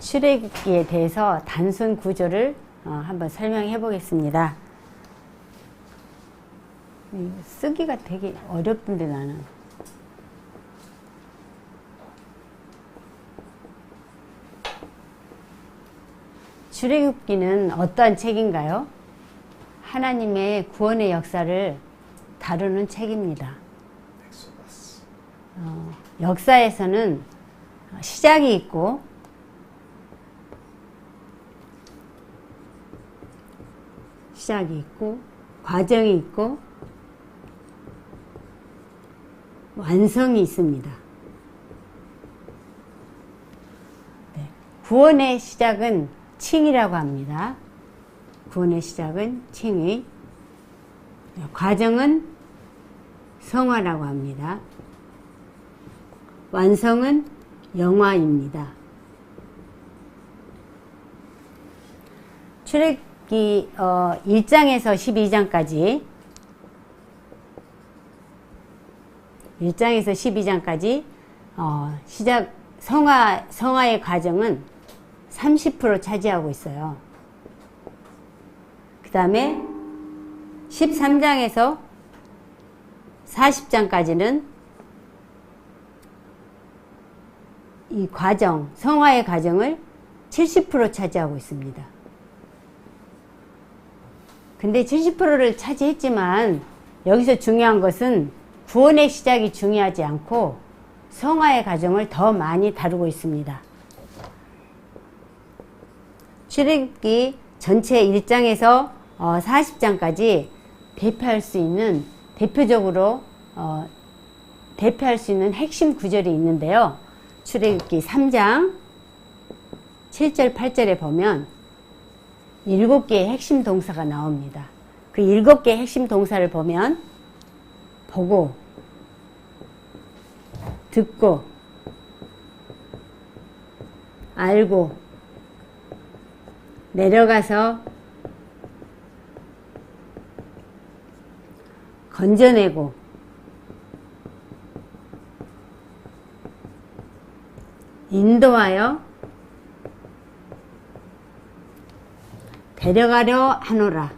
출애굽기에 대해서 단순 구조를 어, 한번 설명해 보겠습니다. 이 쓰기가 되게 어렵던데 나는. 출애굽기는 어떠한 책인가요? 하나님의 구원의 역사를 다루는 책입니다. 어, 역사에서는 시작이 있고 시작이 있고 과정이 있고 완성이 있습니다. 네. 구원의 시작은 칭이라고 합니다. 구원의 시작은 칭의. 과정은 성화라고 합니다. 완성은 영화입니다. 출애 굽기 어, 1장에서 12장까지 1장에서 12장까지 어, 시작 성화 성화의 과정은 30% 차지하고 있어요. 그 다음에 13장에서 40장까지는 이 과정, 성화의 과정을 70% 차지하고 있습니다. 근데 70%를 차지했지만 여기서 중요한 것은 구원의 시작이 중요하지 않고 성화의 과정을 더 많이 다루고 있습니다. 출애굽기 전체 1장에서 40장까지 대표할 수 있는 대표적으로 어, 대표할 수 있는 핵심 구절이 있는데요. 출애굽기 3장 7절 8절에 보면 일곱 개의 핵심 동사가 나옵니다. 그 일곱 개의 핵심 동사를 보면 보고 듣고 알고 내려가서 건져내고 인도하여 데려가려 하노라.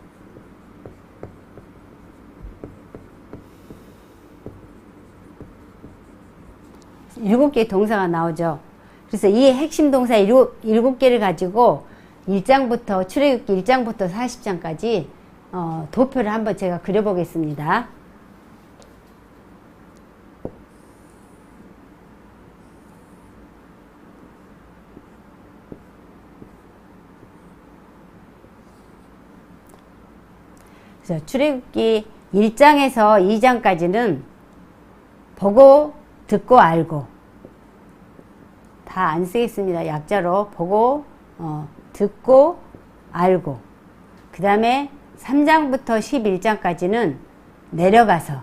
일곱 개의 동사가 나오죠. 그래서 이 핵심 동사 일곱, 일곱 개를 가지고 1장부터, 출애굽기 1장부터 40장까지 어, 도표를 한번 제가 그려보겠습니다. 그래서 출애굽기 1장에서 2장까지는 보고 듣고 알고 다 안 쓰겠습니다. 약자로 보고 어, 듣고 알고 그 다음에 3장부터 11장까지는 내려가서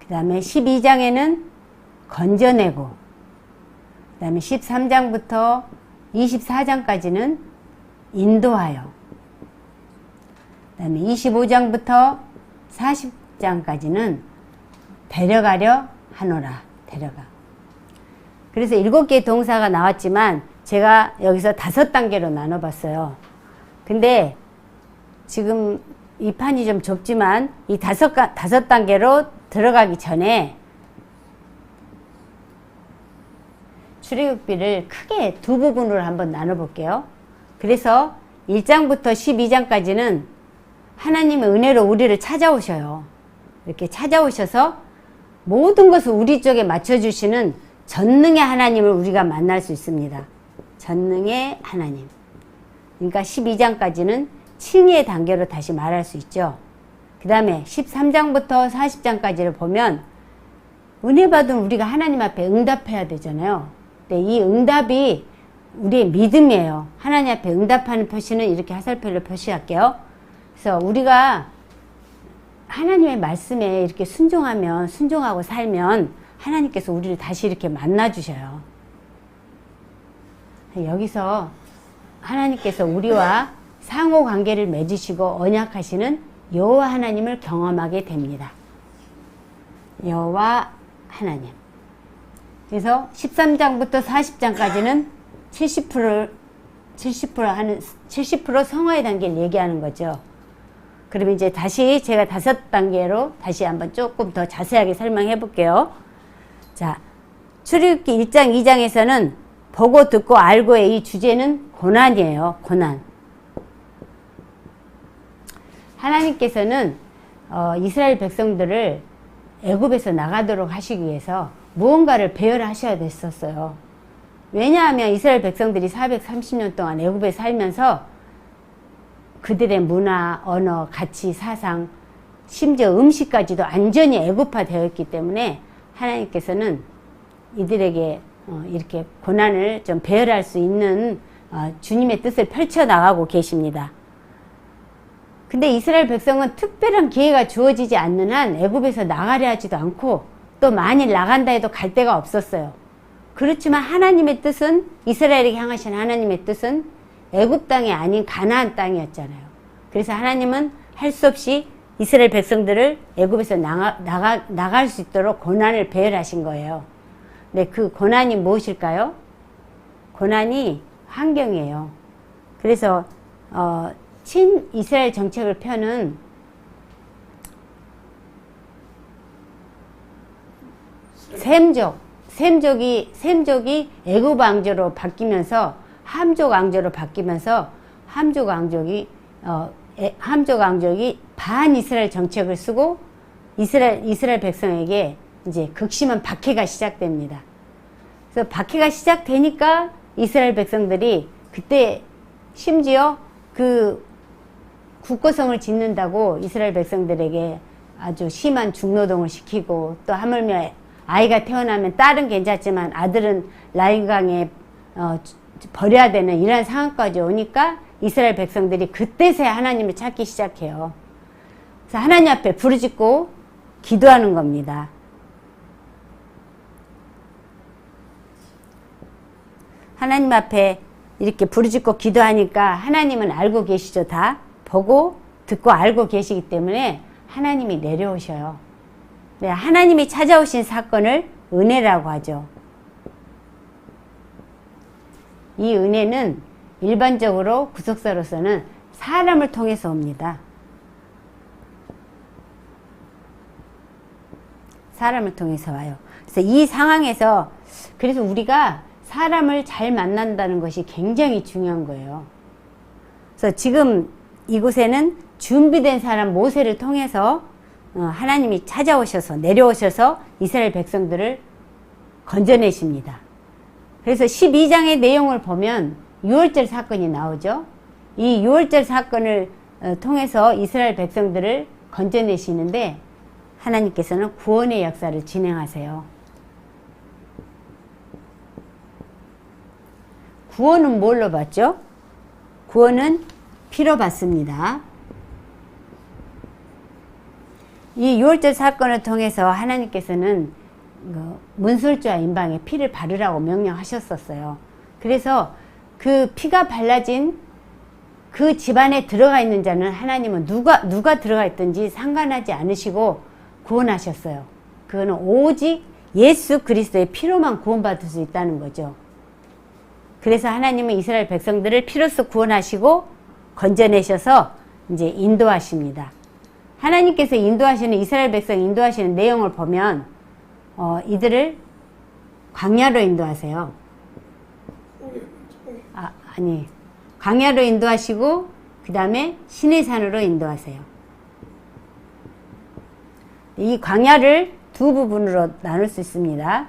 그 다음에 12장에는 건져내고 그 다음에 13장부터 24장까지는 인도하여 그 다음에 25장부터 40장까지는 데려가려 하노라. 데려가. 그래서 일곱 개의 동사가 나왔지만 제가 여기서 다섯 단계로 나눠봤어요. 근데 지금 이 판이 좀 좁지만 이 다섯, 다섯 단계로 들어가기 전에 출애굽비를 크게 두 부분으로 한번 나눠볼게요. 그래서 1장부터 12장까지는 하나님의 은혜로 우리를 찾아오셔요. 이렇게 찾아오셔서 모든 것을 우리 쪽에 맞춰주시는 전능의 하나님을 우리가 만날 수 있습니다. 전능의 하나님. 그러니까 12장까지는 칭의의 단계로 다시 말할 수 있죠. 그 다음에 13장부터 40장까지를 보면 은혜 받은 우리가 하나님 앞에 응답해야 되잖아요. 근데 이 응답이 우리의 믿음이에요. 하나님 앞에 응답하는 표시는 이렇게 화살표를 표시할게요. 그래서 우리가 하나님의 말씀에 이렇게 순종하면, 순종하고 살면 하나님께서 우리를 다시 이렇게 만나 주셔요. 여기서 하나님께서 우리와 상호 관계를 맺으시고 언약하시는 여호와 하나님을 경험하게 됩니다. 여호와 하나님. 그래서 13장부터 40장까지는 70%를 70% 하는 70% 성화의 단계를 얘기하는 거죠. 그러면 이제 다시 제가 다섯 단계로 다시 한번 조금 더 자세하게 설명해 볼게요. 자, 출애굽기 1장, 2장에서는 보고 듣고 알고의 이 주제는 고난이에요. 고난. 하나님께서는 어, 이스라엘 백성들을 애굽에서 나가도록 하시기 위해서 무언가를 배열하셔야 됐었어요. 왜냐하면 이스라엘 백성들이 430년 동안 애굽에 살면서 그들의 문화, 언어, 가치, 사상, 심지어 음식까지도 완전히 애굽화되어 있기 때문에 하나님께서는 이들에게 어, 이렇게 고난을 좀 배열할 수 있는 어, 주님의 뜻을 펼쳐 나가고 계십니다. 근데 이스라엘 백성은 특별한 기회가 주어지지 않는 한 애굽에서 나가려 하지도 않고 또 만일 나간다 해도 갈 데가 없었어요. 그렇지만 하나님의 뜻은 이스라엘에게 향하신 하나님의 뜻은 애굽 땅이 아닌 가나안 땅이었잖아요. 그래서 하나님은 할 수 없이 이스라엘 백성들을 애굽에서 나가, 나가, 나갈 수 있도록 고난을 배열하신 거예요. 네, 그 고난이 무엇일까요? 고난이 환경이에요. 그래서 어, 친 이스라엘 정책을 펴는 셈족, 셈족이 셈족이 애굽 왕조로 바뀌면서 함족 왕조로 바뀌면서 함족 왕족이 어, 에, 함족 왕족이 반 이스라엘 정책을 쓰고 이스라엘 이스라엘 백성에게 이제 극심한 박해가 시작됩니다. 그래서 박해가 시작되니까 이스라엘 백성들이 그때 심지어 그 국고성을 짓는다고 이스라엘 백성들에게 아주 심한 중노동을 시키고 또 하물며 아이가 태어나면 딸은 괜찮지만 아들은 라인강에 어, 버려야 되는 이런 상황까지 오니까 이스라엘 백성들이 그때서야 하나님을 찾기 시작해요. 그래서 하나님 앞에 부르짖고 기도하는 겁니다. 하나님 앞에 이렇게 부르짖고 기도하니까 하나님은 알고 계시죠. 다 보고 듣고 알고 계시기 때문에 하나님이 내려오셔요. 네, 하나님이 찾아오신 사건을 은혜라고 하죠. 이 은혜는 일반적으로 구속사로서는 사람을 통해서 옵니다. 사람을 통해서 와요. 그래서 이 상황에서 그래서 우리가 사람을 잘 만난다는 것이 굉장히 중요한 거예요. 그래서 지금 이곳에는 준비된 사람 모세를 통해서 어, 하나님이 찾아오셔서 내려오셔서 이스라엘 백성들을 건져내십니다. 그래서 12장의 내용을 보면 6월절 사건이 나오죠. 이 6월절 사건을 어, 통해서 이스라엘 백성들을 건져내시는데 하나님께서는 구원의 역사를 진행하세요. 구원은 뭘로 받죠? 구원은 피로 받습니다. 이 6월절 사건을 통해서 하나님께서는 그 문술주와 인방에 피를 바르라고 명령하셨었어요. 그래서 그 피가 발라진 그 집안에 들어가 있는 자는 하나님은 누가 누가 들어가 있든지 상관하지 않으시고 구원하셨어요. 그거는 오직 예수 그리스도의 피로만 구원받을 수 있다는 거죠. 그래서 하나님은 이스라엘 백성들을 피로써 구원하시고 건져내셔서 이제 인도하십니다. 하나님께서 인도하시는 이스라엘 백성 인도하시는 내용을 보면 어, 이들을 광야로 인도하세요. 아, 아니 광야로 인도하시고 그 다음에 시내산으로 인도하세요. 이 광야를 두 부분으로 나눌 수 있습니다.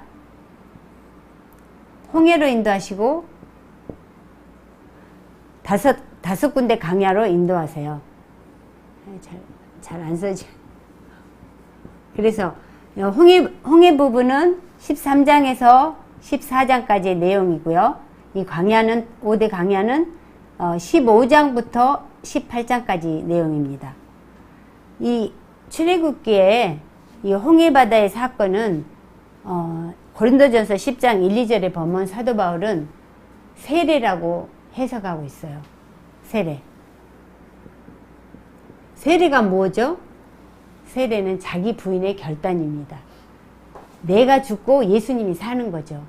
홍해로 인도하시고 다섯 다섯 군데 강야로 인도하세요. 잘 잘 안 써지. 그래서 홍해 홍해 부분은 13장에서 14장까지의 내용이고요. 이 강야는 5대 강야는 15장부터 18장까지 내용입니다. 이 출애굽기에 이 홍해 바다의 사건은 어, 고린도전서 10장 1, 2절에 보면 사도 바울은 세례라고 해석하고 있어요. 세례. 세례가 뭐죠? 세례는 자기 부인의 결단입니다. 내가 죽고 예수님이 사는 거죠.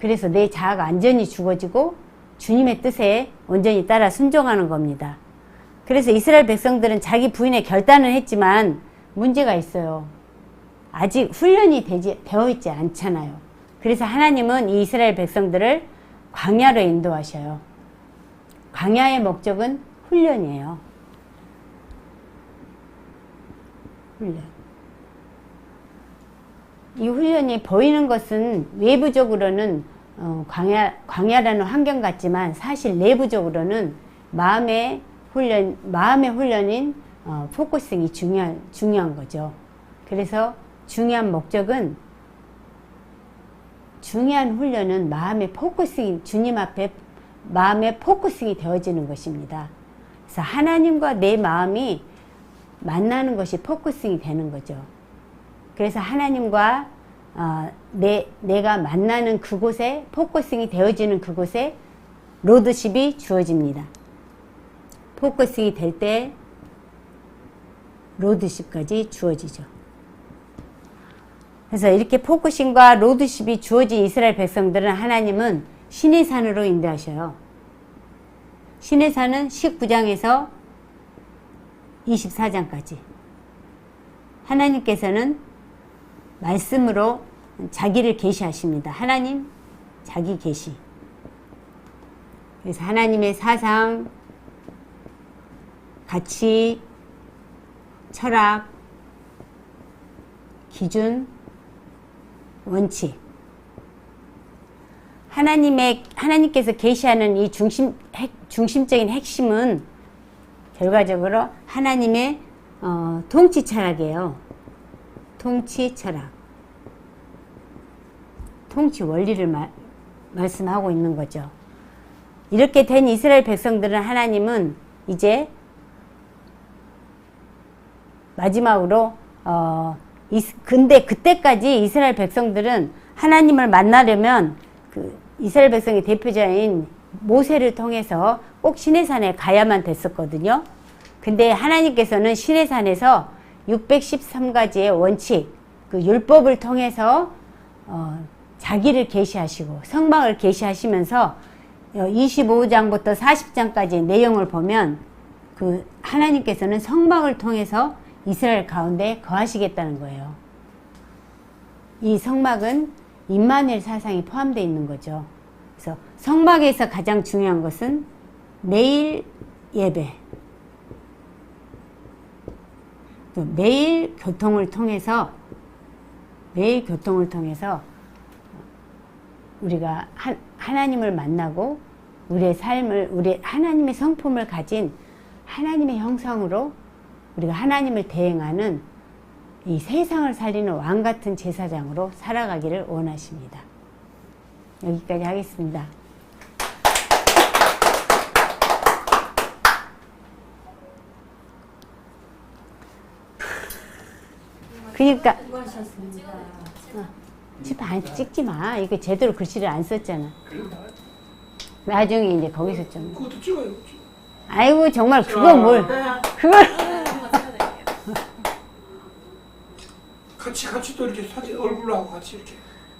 그래서 내 자아가 완전히 죽어지고 주님의 뜻에 온전히 따라 순종하는 겁니다. 그래서 이스라엘 백성들은 자기 부인의 결단을 했지만 문제가 있어요. 아직 훈련이 되지, 되어 있지 않잖아요. 그래서 하나님은 이 이스라엘 백성들을 광야로 인도하셔요. 광야의 목적은 훈련이에요. 훈련. 이 훈련이 보이는 것은 외부적으로는 어, 광야, 광야라는 환경 같지만 사실 내부적으로는 마음의 훈련, 마음의 훈련인 어, 포커싱이 중요한, 중요한 거죠. 그래서 중요한 목적은 중요한 훈련은 마음의 포커싱이 주님 앞에 마음의 포커싱이 되어지는 것입니다. 그래서 하나님과 내 마음이 만나는 것이 포커싱이 되는 거죠. 그래서 하나님과 어, 내, 내가 만나는 그곳에 포커싱이 되어지는 그곳에 로드십이 주어집니다. 포커싱이 될 때 로드십까지 주어지죠. 그래서 이렇게 포커싱과 로드십이 주어진 이스라엘 백성들은 하나님은 신의 산으로 인도하셔요. 신의 산은 19장에서 24장까지. 하나님께서는 말씀으로 자기를 계시하십니다. 하나님 자기 계시. 그래서 하나님의 사상, 가치, 철학, 기준, 원칙. 하나님의 하나님께서 계시하는 이 중심 핵, 중심적인 핵심은 결과적으로 하나님의 어, 통치 철학이에요. 통치 철학. 통치 원리를 말, 말씀하고 있는 거죠. 이렇게 된 이스라엘 백성들은 하나님은 이제 마지막으로 어, 근데 그때까지 이스라엘 백성들은 하나님을 만나려면 그 이스라엘 백성의 대표자인 모세를 통해서 꼭 시내산에 가야만 됐었거든요. 근데 하나님께서는 시내산에서 613가지의 원칙, 그 율법을 통해서 어, 자기를 계시하시고 성막을 계시하시면서 25장부터 40장까지 내용을 보면 그 하나님께서는 성막을 통해서 이스라엘 가운데 거하시겠다는 거예요. 이 성막은 임마누엘 사상이 포함되어 있는 거죠. 그래서 성막에서 가장 중요한 것은 매일 예배. 또 매일 교통을 통해서 매일 교통을 통해서 우리가 하, 하나님을 만나고 우리의 삶을 우리 하나님의 성품을 가진 하나님의 형상으로 우리가 하나님을 대행하는 이 세상을 살리는 왕 같은 제사장으로 살아가기를 원하십니다. 여기까지 하겠습니다. 그러니까 집안 찍지 마. 이거 제대로 글씨를 안 썼잖아. 나중에 이제 거기서 좀. 그것도 찍어요. 아이고 정말 그거 뭘 그걸 같이 같이 또 이렇게 사진 얼굴하고 같이 이렇게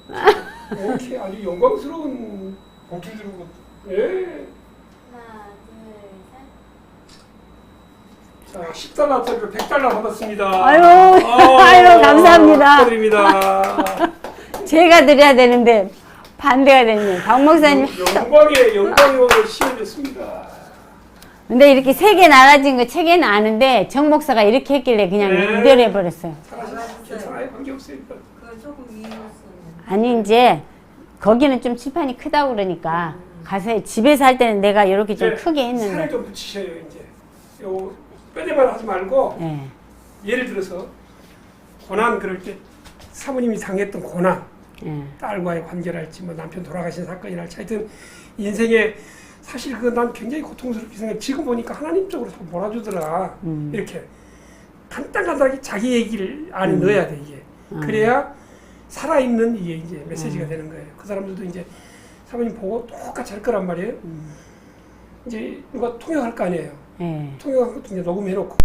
이렇게 아주 영광스러운 봉투 들고 예. 하나, 둘, 셋. 자 10달러 짜리로 100달러 받았습니다. 아유, 아, 아유, 감사합니다. 축하드립니다. 제가 드려야 되는데 반대가 됐네. 박 목사님. 영광의 영광의 왕을 시해줬습니다. 근데 이렇게 세 개 나눠진 거 책에는 아는데 정 목사가 이렇게 했길래 그냥 네. 이대로 해버렸어요. 잘하셨어요. 괜찮아요. 관계없으니까. 그거 조금 위험했어요. 아니 이제 거기는 좀 칠판이 크다고 그러니까 가서 집에서 할 때는 내가 이렇게 좀 이제 크게 살을 했는데. 좀 붙이셔요 이제. 요 빼내만 하지 말고 예. 예를 들어서 고난 그럴 때 사모님이 당했던 고난 예. 딸과의 관계랄지 뭐 남편 돌아가신 사건이랄지 하여튼 인생에 사실 그 난 굉장히 고통스럽게 생각해 지금 보니까 하나님 쪽으로 좀 몰아주더라 음. 이렇게 간단간단하게 자기 얘기를 안에 넣어야 돼 이게 음. 그래야 살아있는 이게 이제 메시지가 되는 거예요. 그 사람들도 이제 사모님 보고 똑같이 할 거란 말이에요. 음. 이제 누가 통역할 거 아니에요. 예. 통역한 것도 이제 녹음해놓고